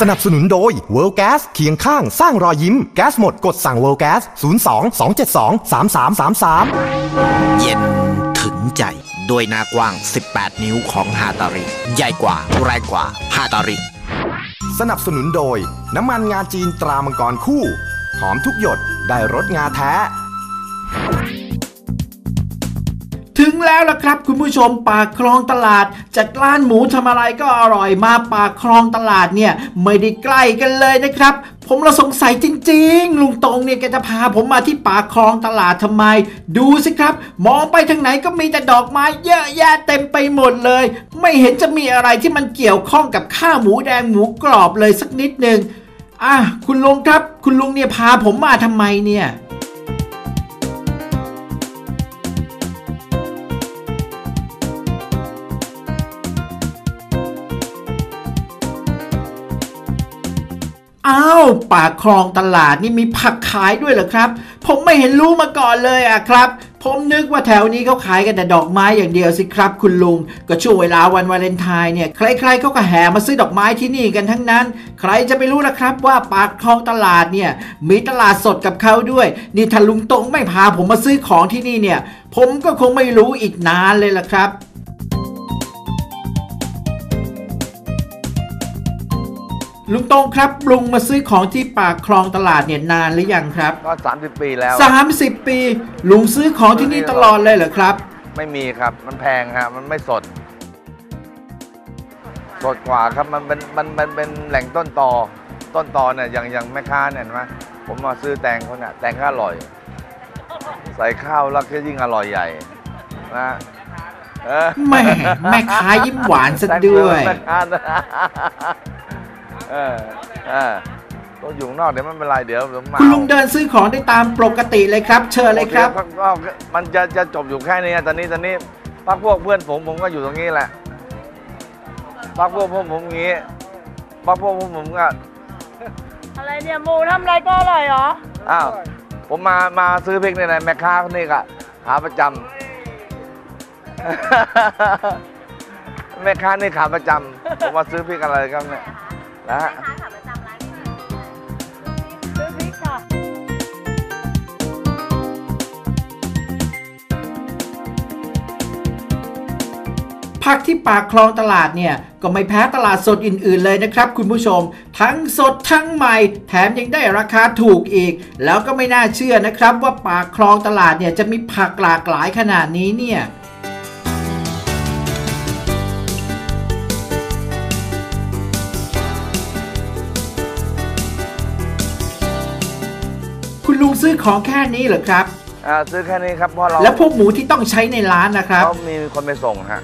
สนับสนุนโดย World Gas เคียงข้างสร้างรอยยิ้ม แก๊สหมดกดสั่ง World Gas 02 272 3333 เย็นถึงใจด้วยหน้ากว้าง 18 นิ้วของฮาตาริ ใหญ่กว่าแรงกว่าฮาตาริ สนับสนุนโดย น้ำมันงาจีนตรามังกรคู่ หอมทุกหยดได้รสงาแท้ ถึงแล้วล่ะครับ คุณผู้ชมปากคลองตลาดจากร้านหมูทำอะไรก็อร่อยมาปากคลองตลาดเนี่ยไม่ได้ใกล้กันเลยนะครับ ผมเราสงสัยจริง ๆ ลุงตรงเนี่ยแกจะพาผมมาที่ปากคลองตลาดทำไม ดูสิครับ มองไปทางไหนก็มีแต่ดอกไม้เยอะแยะเต็มไปหมดเลย ไม่เห็นจะมีอะไรที่มันเกี่ยวข้องกับข้าวหมูแดงหมูกรอบเลยสักนิดหนึ่งอะคุณลุงครับ คุณลุงเนี่ยพาผมมาทำไมเนี่ย ปากคลองตลาดนี่มีผักขายด้วยเหรอครับ ผมไม่เห็นรู้มาก่อนเลยอะครับ ผมนึกว่าแถวนี้เขาขายกันแต่ดอกไม้อย่างเดียวสิครับ คุณลุง ก็ช่วงเวลาวันวาเลนไทน์เนี่ยใครๆเขาก็แห่มาซื้อดอกไม้ที่นี่กันทั้งนั้น ใครจะไปรู้ล่ะครับ ว่าปากคลองตลาดเนี่ยมีตลาดสดกับเขาด้วยนี่ถ้าลุงตรงไม่พาผมมาซื้อของที่นี่เนี่ย ผมก็คงไม่รู้อีกนานเลยล่ะครับ ลุงตรงครับลุงมาซื้อของที่ปากคลองตลาดเนี่ยนานหรือยังครับ ก็สามสิบปีแล้ว 30 ปี ลุงซื้อของที่นี่ตลอดเลยเหรอครับ ไม่มีครับมันแพงฮะมันไม่สด สดกว่าครับมันเป็นมันมันเป็นแหล่งต้นตอต้นตอเนี่ยอย่างอย่างแม่ค้าเนี่ยเห็นไหมผมมาซื้อแตงเขาเนี่ยแตงก็อร่อย ใส่ข้าวแล้วก็ยิ่งอร่อยใหญ่นะเออแม่แม่ค้ายิ้มหวานซะด้วยแตง เผือกแม่ค้านะเออเออต้องอยู่ข้างนอกเดี๋ยวไม่เป็นไรเดี๋ยวเดี๋ยวมาคุณลุงเดินซื้อของได้ตามปกติเลยครับ เชิญเลยครับโอก็มันจะจะจบอยู่แค่นี้ตอนนี้ตอนนี้พักพวกเพื่อนผมผมก็อยู่ตรงนี้แหละพักพวกพวกผมอย่างนี้พักพวกพวกผมก็อะไรเนี่ยหมูทำอะไรก็อร่อยเหรอ อ้าวผมมามาซื้อพริกเนี่ยนะแม่ค้าคนนี้ก็หาประจำ แม่ค้านี่ขาประจำผมมาซื้อพริกอะไรก็เนี่ย นะฮะซื้อพริกค่ะผักที่ปากคลองตลาดเนี่ย ก็ไม่แพ้ตลาดสดอื่นๆเลยนะครับคุณผู้ชม ทั้งสดทั้งใหม่ แถมยังได้ราคาถูกอีก แล้วก็ไม่น่าเชื่อนะครับว่าปากคลองตลาดเนี่ยจะมีผักหลากหลายขนาดนี้เนี่ย ซื้อของแค่นี้เหรอครับ อ่าซื้อแค่นี้ครับเพราะเราแล้วพวกหมูที่ต้องใช้ในร้านนะครับ เขามีคนไปส่งฮะ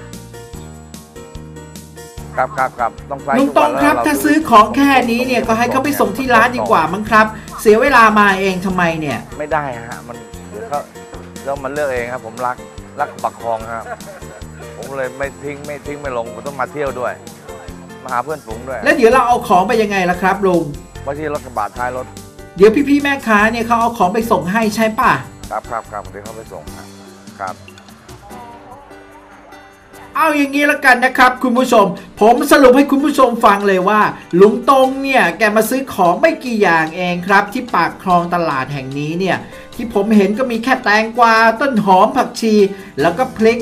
ครับครับครับต้องไปลุงทุกตรวังนแล้วครับเถ้าซื้อของแค่นี้เนี่ยก็ให้เขาไปส่งที่ร้านดีกว่ามั้งครับ เสียเวลามาเองทำไมเนี่ย ไม่ได้ฮะมันเดี๋ยวเขาเดี๋ยวมันเลือกเองครับผมรักรักปักคลองครับ ผมเลยไม่ทิ้งไม่ทิ้งไม่ลงผมต้องมาเที่ยวด้วย มาหาเพื่อนฝูงด้วยแล้วเดี๋ยวเราเอาของไปยังไงล่ะครับลุงบางทีรถกระบะท้ายรถ เดี๋ยวพี่ๆแม่ค้าเนี่ยเขาเอาของไปส่งให้ใช่ป่ะ ครับครับครับเดี๋ยวเขาไปส่งครับครับ เอาอย่างนี้ละกันนะครับคุณผู้ชม ผมสรุปให้คุณผู้ชมฟังเลยว่า ลุงตรงเนี่ยแกมาซื้อของไม่กี่อย่างเองครับ ที่ปากคลองตลาดแห่งนี้เนี่ย ที่ผมเห็นก็มีแค่แตงกวาต้นหอมผักชี แล้วก็พริก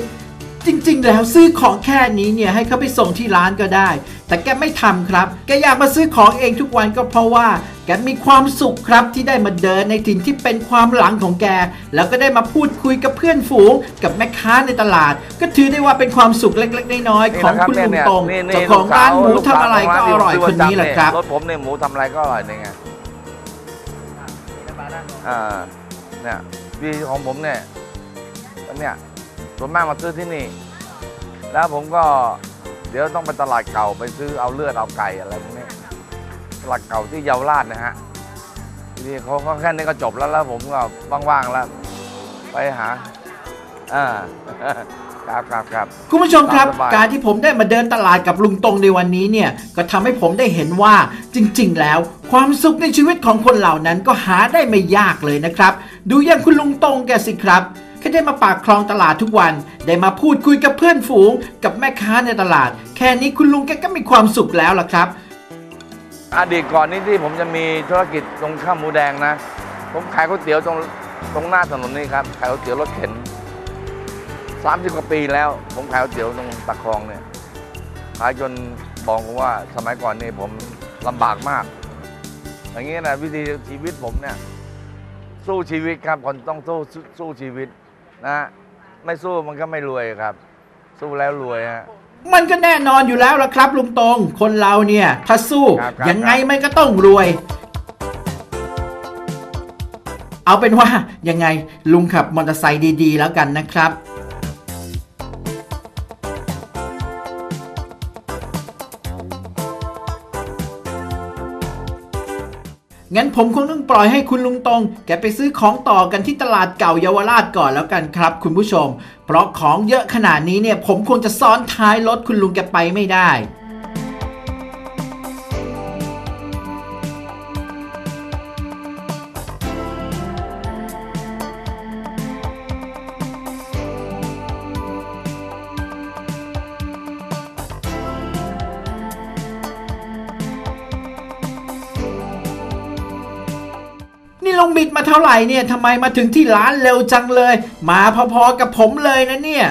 จริงๆ แล้วซื้อของแค่นี้เนี่ยให้เขาไปส่งที่ร้านก็ได้ แต่แกไม่ทำครับ แกอยากมาซื้อของเองทุกวันก็เพราะว่า แกมีความสุขครับที่ได้มาเดินในถิ่นที่เป็นความหลังของแก แล้วก็ได้มาพูดคุยกับเพื่อนฝูง กับแม่ค้าในตลาด ก็ถือได้ว่าเป็นความสุขเล็กๆ น้อยๆของคุณลุงตรงนี่นะเจ้านี่ของร้านหมูลูกทำสาวอะไรก็อร่อยลูกคนนี้แหละครับรถผมเนี่ยหมูทำอะไรก็อร่อยนี่ไงอ่าเนี่ยพี่ของผมเนี่ยอันเนี่ย ส่วนมากมาซื้อที่นี่ แล้วผมก็เดี๋ยวต้องไปตลาดเก่าไปซื้อเอาเลือดเอาไก่อะไรพวกนี้ตลาดเก่าที่เยาวราชนะฮะทีนี้เขาก็แค่นี้ก็จบแล้วแล้วผมก็ว่างๆแล้ว ไปหาอ่าครับครับครับคุณผู้ชมครับตามสบายการที่ผมได้มาเดินตลาดกับลุงตรงในวันนี้เนี่ยก็ทำให้ผมได้เห็นว่าจริง ๆ แล้ว ความสุขในชีวิตของคนเหล่านั้นก็หาได้ไม่ยากเลยนะครับ ดูอย่างคุณลุงตรงแกสิครับ แค่ได้มาปากคลองตลาดทุกวัน ได้มาพูดคุยกับเพื่อนฝูง กับแม่ค้าในตลาด แค่นี้คุณลุงแกก็มีความสุขแล้วล่ะครับ อดีตก่อนนี้ที่ผมจะมีธุรกิจตรงข้ามหมูแดงนะ ผมขายก๋วยเตี๋ยวตรงตรงหน้าถนนนี่ครับ ขายก๋วยเตี๋ยวรถเข็นสามสิบกว่าปีแล้ว ผมขายก๋วยเตี๋ยวตรงตะคลองเนี่ยขายจนบอกผมว่าสมัยก่อนนี่ผมลำบากมาก อย่างนี้นะวิธีชีวิตผมเนี่ยสู้ชีวิตครับคนต้องสู้สู้ชีวิต นะฮะไม่สู้มันก็ไม่รวยครับ สู้แล้วรวยฮะ มันก็แน่นอนอยู่แล้วละครับลุงตรง คนเราเนี่ย ถ้าสู้ครับครับ ยังไงมันก็ต้องรวย เอาเป็นว่ายังไงลุงขับมอเตอร์ไซค์ดีๆ แล้วกันนะครับ งั้นผมคงต้องปล่อยให้คุณลุงตรง แกไปซื้อของต่อกันที่ตลาดเก่าเยาวราชก่อนแล้วกันครับ คุณผู้ชม เพราะของเยอะขนาดนี้เนี่ยผมคงจะซ้อนท้ายรถคุณลุงแกไปไม่ได้ นี่ลงบิดมาเท่าไหร่เนี่ยทำไมมาถึงที่ร้านเร็วจังเลย มาพอๆกับผมเลยนะเนี่ย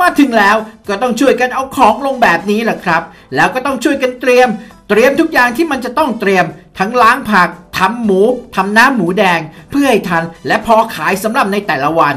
มาถึงแล้วก็ต้องช่วยกันเอาของลงแบบนี้แหละครับ แล้วก็ต้องช่วยกันเตรียม เตรียมทุกอย่างที่มันจะต้องเตรียม ทั้งล้างผักทำหมูทำน้ำหมูแดง เพื่อให้ทัน และพอขายสำหรับในแต่ละวัน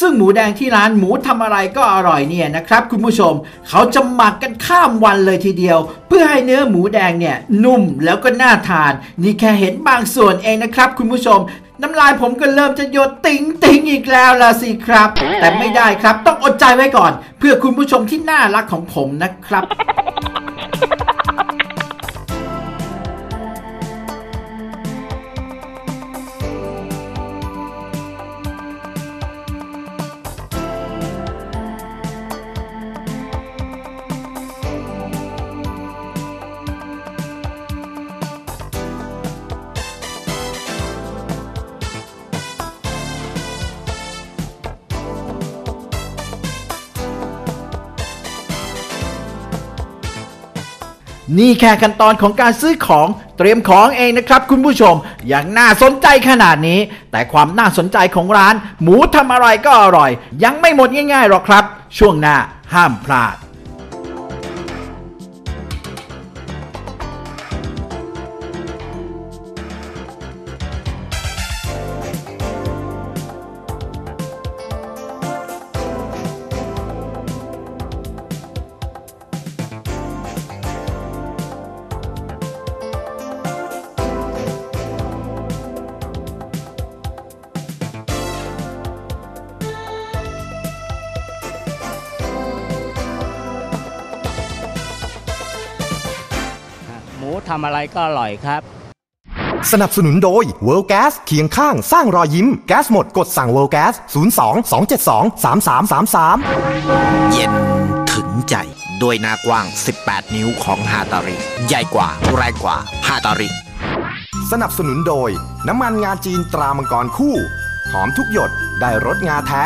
ซึ่งหมูแดงที่ร้านหมูทำอะไรก็อร่อยเนี่ยนะครับ คุณผู้ชมเขาจะหมักกันข้ามวันเลยทีเดียว เพื่อให้เนื้อหมูแดงเนี่ยนุ่มแล้วก็น่าทาน นี่แค่เห็นบางส่วนเองนะครับ คุณผู้ชมน้ำลายผมก็เริ่มจะหยดติงติงอีกแล้วล่ะสิครับ แต่ไม่ได้ครับต้องอดใจไว้ก่อน เพื่อคุณผู้ชมที่น่ารักของผมนะครับ นี่แค่ขั้นตอนของการซื้อของเตรียมของเองนะครับคุณผู้ชม อย่างน่าสนใจขนาดนี้ แต่ความน่าสนใจของร้าน หมูทำอะไรก็อร่อย ยังไม่หมดง่ายๆหรอกครับ ช่วงหน้าห้ามพลาด ทำอะไรก็อร่อยครับ สนับสนุนโดย World Gas เคียงข้างสร้างรอยยิ้ม แก๊สหมดกดสั่ง World Gas 02 272 3333 เย็นถึงใจด้วยหน้ากว้าง 18 นิ้วของฮาตาริ ใหญ่กว่าแรงกว่าฮาตาริ สนับสนุนโดย น้ำมันงาจีนตรามังกรคู่ หอมทุกหยดได้รสงาแท้